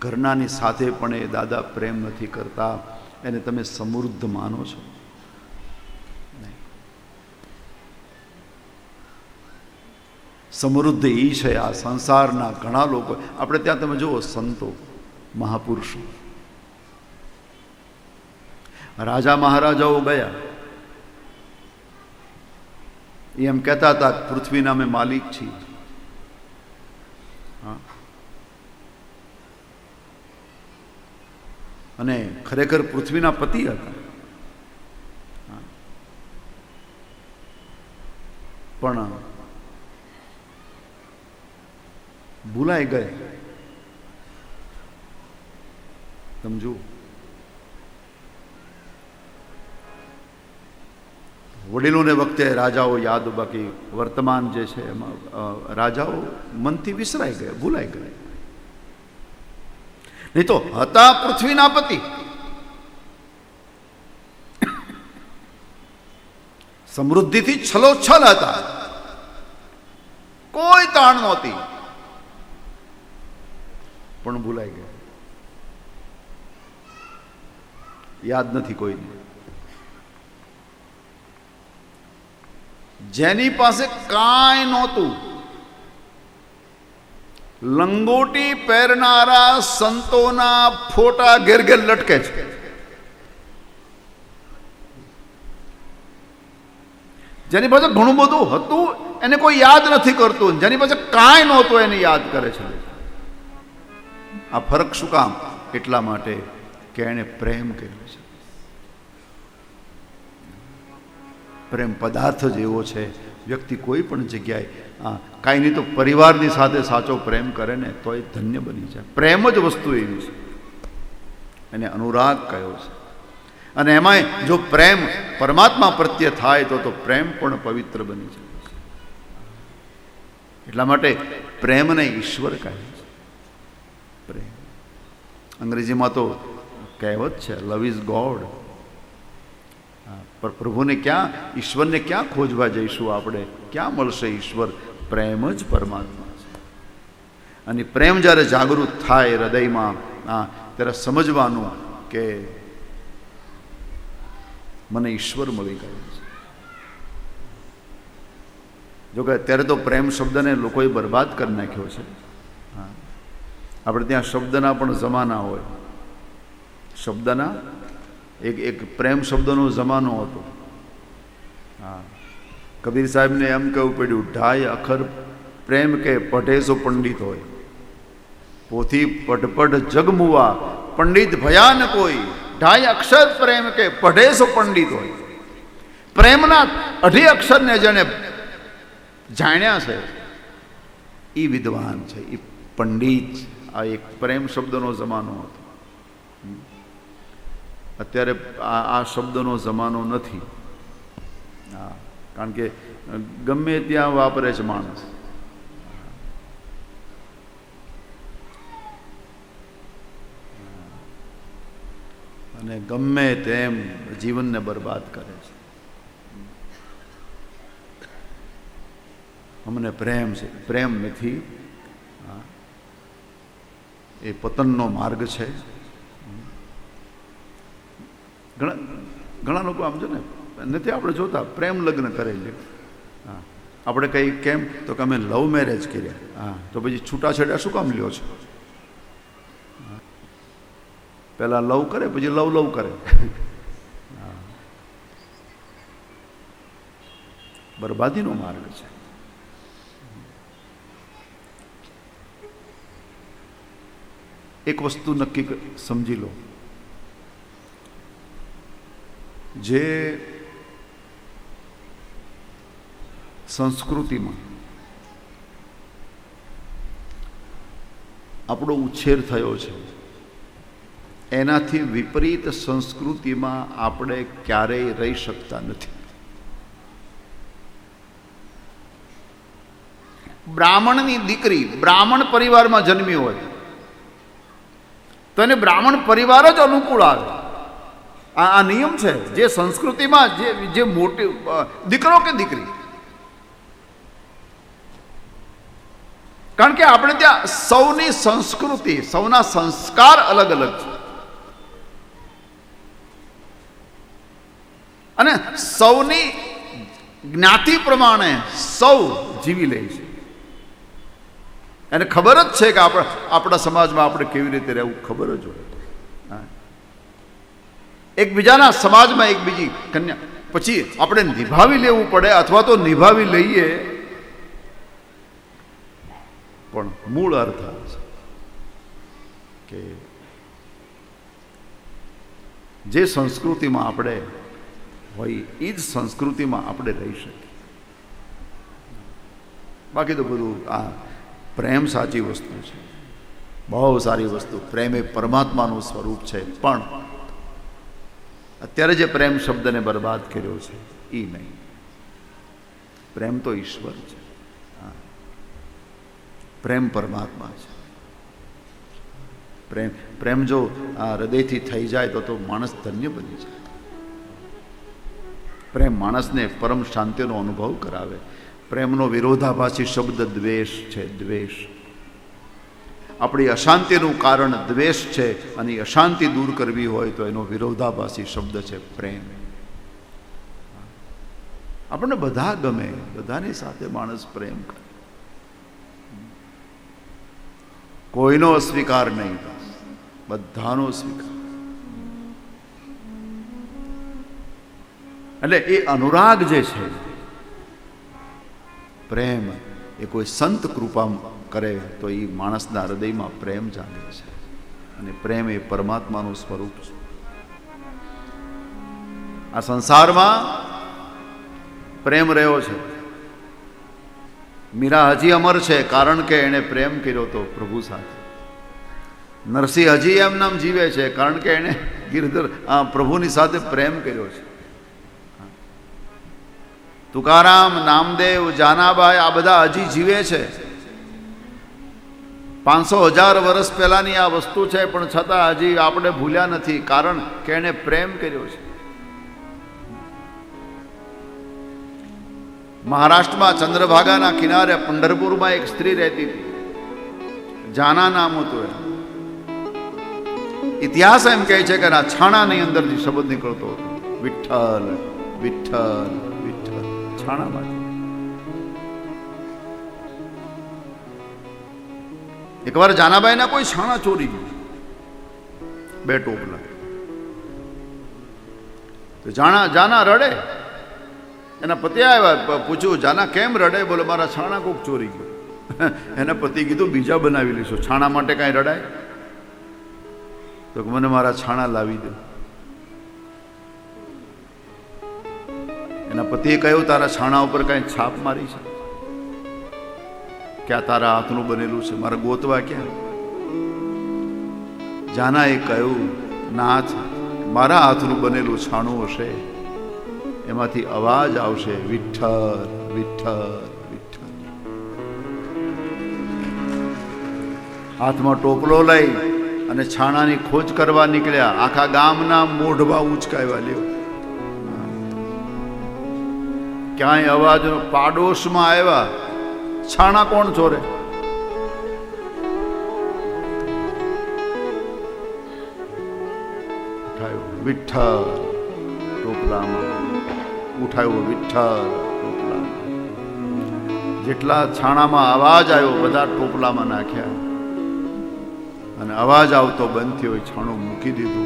ઘરનાની સાથે પણ એ દાદા પ્રેમ નથી કરતા. એને તમે સમૃદ્ધ માનો છો. સમૃદ્ધ એ છે આ સંસારના ઘણા લોકો. આપણે ત્યાં તમે જુઓ સંતો, મહાપુરુષો. રાજા મહારાજાઓ ગયા. એમ કહેતા હતા પૃથ્વીના અમે માલિક છીએ. અને ખરેખર પૃથ્વીના પતિ હતા. પણ ભૂલાઈ ગયે સમજુ વડીલોને વખતે રાજાઓ યાદ બાકી વર્તમાન જે છે એમાં રાજાઓ મનથી વિસરાઈ ગયા, ભૂલાઈ ગયા. નહીં તો હતા પૃથ્વીના પતિ. સમૃદ્ધિથી છલોછલ હતા. કોઈ તાણ નહોતી. પણ ભૂલાઈ ગયા. યાદ નથી કોઈને. જેની પાસે કાંઈ નહોતું લંગોટી પહેરનારા સંતોના ફોટા ઘેર ઘેર લટકે છે. જેની પાસે ઘણું બધું હતું, એને કોઈ યાદ નથી કરતું. જેની પાસે કાંઈ નહોતું, એને યાદ કરે છે. આ ફરક શું કામ? એટલા માટે કે એણે પ્રેમ કર્યો છે. પ્રેમ પદાર્થ જ એવો છે. વ્યક્તિ કોઈ પણ જગ્યાએ કાંઈ નહીં તો પરિવારની સાથે સાચો પ્રેમ કરે ને તો એ ધન્ય બની જાય. પ્રેમ જ વસ્તુ એવી છે. એને અનુરાગ કયો છે. અને એમાંય જો પ્રેમ પરમાત્મા પ્રત્યે થાય તો તો પ્રેમ પણ પવિત્ર બની જાય. એટલા માટે પ્રેમને ઈશ્વર કહે છે. પ્રેમ. અંગ્રેજીમાં તો કહેવત છે લવ ઇઝ ગોડ પર પ્રભુને ક્યાં, ઈશ્વરને ક્યાં ખોજવા જઈશું આપણે? ક્યાં મળશે ઈશ્વર? પ્રેમ જ પરમાત્મા છે. અને પ્રેમ જ્યારે જાગૃત થાય હૃદયમાં હા ત્યારે સમજવાનું કે મને ઈશ્વર મળી ગયો છે. જોકે અત્યારે તો પ્રેમ શબ્દને લોકોએ બરબાદ કરી નાખ્યો છે. હા. આપણે ત્યાં શબ્દના પણ જમાના હોય. શબ્દના એક એક પ્રેમ શબ્દનો જમાનો હતો. હા. કબીર સાહેબને એમ કહેવું પડ્યું, ઢાય અખર પ્રેમ કે પઢેસો પંડિત હોય. પોથી પટપટ જગમુવા, પંડિત ભયાન કોઈ. ઢાય અક્ષર પ્રેમ કે પઢેસો પંડિત હોય. પ્રેમના અઢી અક્ષરને જેને જાણ્યા છે એ વિદ્વાન છે એ પંડિત આ એક પ્રેમ શબ્દનો જમાનો હતો. અત્યારે આ આ શબ્દનો જમાનો નથી. હા, કારણ કે ગમે ત્યાં વાપરે છે માણસ. અને ગમે તેમ જીવનને બરબાદ કરે છે. અમને પ્રેમ છે. પ્રેમ નથી. એ પતનનો માર્ગ છે. ઘણા ઘણા લોકો આમ છે ને નથી, આપણે જોતા, પ્રેમ લગ્ન કરેલી હા. આપણે કંઈ કેમ, તો કે અમે લવ મેરેજ કર્યા. હા. તો પછી છૂટાછેડા શું કામ લ્યો છો? પહેલાં લવ કરે, પછી લવ લવ કરે. બરબાદીનો માર્ગ છે. એક વસ્તુ નક્કી સમજી લો. જે સંસ્કૃતિમાં આપણો ઉછેર થયો છે, એનાથી વિપરીત સંસ્કૃતિમાં આપણે ક્યારેય રહી શકતા નથી. બ્રાહ્મણની દીકરી બ્રાહ્મણ પરિવારમાં જન્મી હોય, તો એને બ્રાહ્મણ પરિવાર જ અનુકૂળ આવે. આ નિયમ છે, જે સંસ્કૃતિમાં જે જે મોટી દીકરો કે દીકરી? કારણ કે આપણે ત્યાં સૌની સંસ્કૃતિ, સૌના સંસ્કાર અલગ અલગ છે. અને સૌની જ્ઞાતિ પ્રમાણે સૌ જીવી લે છે. એને ખબર જ છે કે આપણા આપણા સમાજમાં આપણે કેવી રીતે રહેવું, ખબર જ હોય. એકબીજાના સમાજમાં એક બીજી કન્યા. પછી આપણે નિભાવી લેવું પડે અથવા તો નિભાવી લઈએ. પણ મૂળ અર્થ છે કે જે સંસ્કૃતિમાં આપણે હોય એ જ સંસ્કૃતિમાં આપણે રહી શકીએ. બાકી તો બધું આ પ્રેમ સાચી વસ્તુ છે. બહુ સારી વસ્તુ. પ્રેમ એ પરમાત્માનું સ્વરૂપ છે. પણ અત્યારે જે પ્રેમ શબ્દને બરબાદ કર્યો છે એ નહીં. પ્રેમ તો ઈશ્વર છે. પ્રેમ પરમાત્મા છે. પ્રેમ પ્રેમ જો આ હૃદયથી થઈ જાય તો તો માણસ ધન્ય બની જાય. પ્રેમ માણસને પરમ શાંતિનો અનુભવ કરાવે. પ્રેમનો વિરોધાભાસી શબ્દ દ્વેષ છે, દ્વેષ. આપણી અશાંતિનું કારણ દ્વેષ છે અને અશાંતિ દૂર કરવી હોય તો એનો વિરોધાભાસી શબ્દ છે પ્રેમ. આપણને બધા ગમે, બધાની સાથે માણસ પ્રેમ કરે. કોઈનો અસ્વીકાર નહીં, બધાનો સ્વીકાર એટલે એ અનુરાગ જે છે, પ્રેમ એ કોઈ સંત કૃપા કરે તો એ માણસના હૃદયમાં પ્રેમ જાગે છે. અને પ્રેમ એ પરમાત્માનું સ્વરૂપ છે. આ સંસારમાં પ્રેમ રહ્યો છે. મીરા હજી અમર છે, કારણ કે એણે પ્રેમ કર્યો તો પ્રભુ સાથે. નરસિંહ હજી એમ નામ જીવે છે, કારણ કે એણે ગિરધર, આ પ્રભુની સાથે પ્રેમ કર્યો છે. તુકારામ, નામદેવ, જાનાબાઈ આ બધા હજી જીવે છે. પાંચસો હજાર વર્ષ પહેલાની આ વસ્તુ છે, પણ છતાં હજી આપણે ભૂલ્યા નથી, કારણ કે એણે પ્રેમ કર્યો છે. મહારાષ્ટ્રમાં ચંદ્રભાગાના કિનારે પંઢરપુરમાં એક સ્ત્રી રહેતી હતી. જાના નામ હતું એ ઇતિહાસ એમ કહે છે કે આ છાણાની અંદરથી શબ્દ નીકળતો હતો. વિઠ્ઠલ વિઠ્ઠલ વિઠ્ઠલ. છાણામાંથી. એકવાર જાનાબાઈના કોઈ છાણા ચોરી ગયું. બે ટોપલા તો જાણા જાના રડે. એના પતિ આવ્યા પૂછ્યું, જાના કેમ રડે? બોલે, મારા છાણા કોક ચોરી ગયું. એના પતિ કીધું, બીજા બનાવી લઈશું. છાણા માટે કાંઈ રડાય? તો મને મારા છાણા લાવી દે. એના પતિએ કહ્યું, તારા છાણા ઉપર કાંઈ છાપ મારી છે? કે આ તારા હાથનું બનેલું છે? મારે ગોતવા ક્યાં? જાનાએ કહ્યું, નાથ, મારા હાથનું બનેલું છાણું હશે. એમાંથી અવાજ આવશે, વિઠ્ઠલ વિઠ્ઠલ વિઠ્ઠલ. હાથમાં ટોપલો લઈ અને છાણાની ખોજ કરવા નીકળ્યા. આખા ગામના મોઢવા ઉચકાવ્યા, લ્યો. ક્યાંય અવાજનો પાડોશમાં આવ્યા. છાણા કોણ ચોરે? વિઠ્ઠલ ટોપલામાં. ઉઠાયો વિઠ્ઠલ જેટલા છાણામાં અવાજ આવ્યો, બધા ટોપલામાં નાખ્યા. અને અવાજ આવતો બંધ થયો છાણું મૂકી દીધું.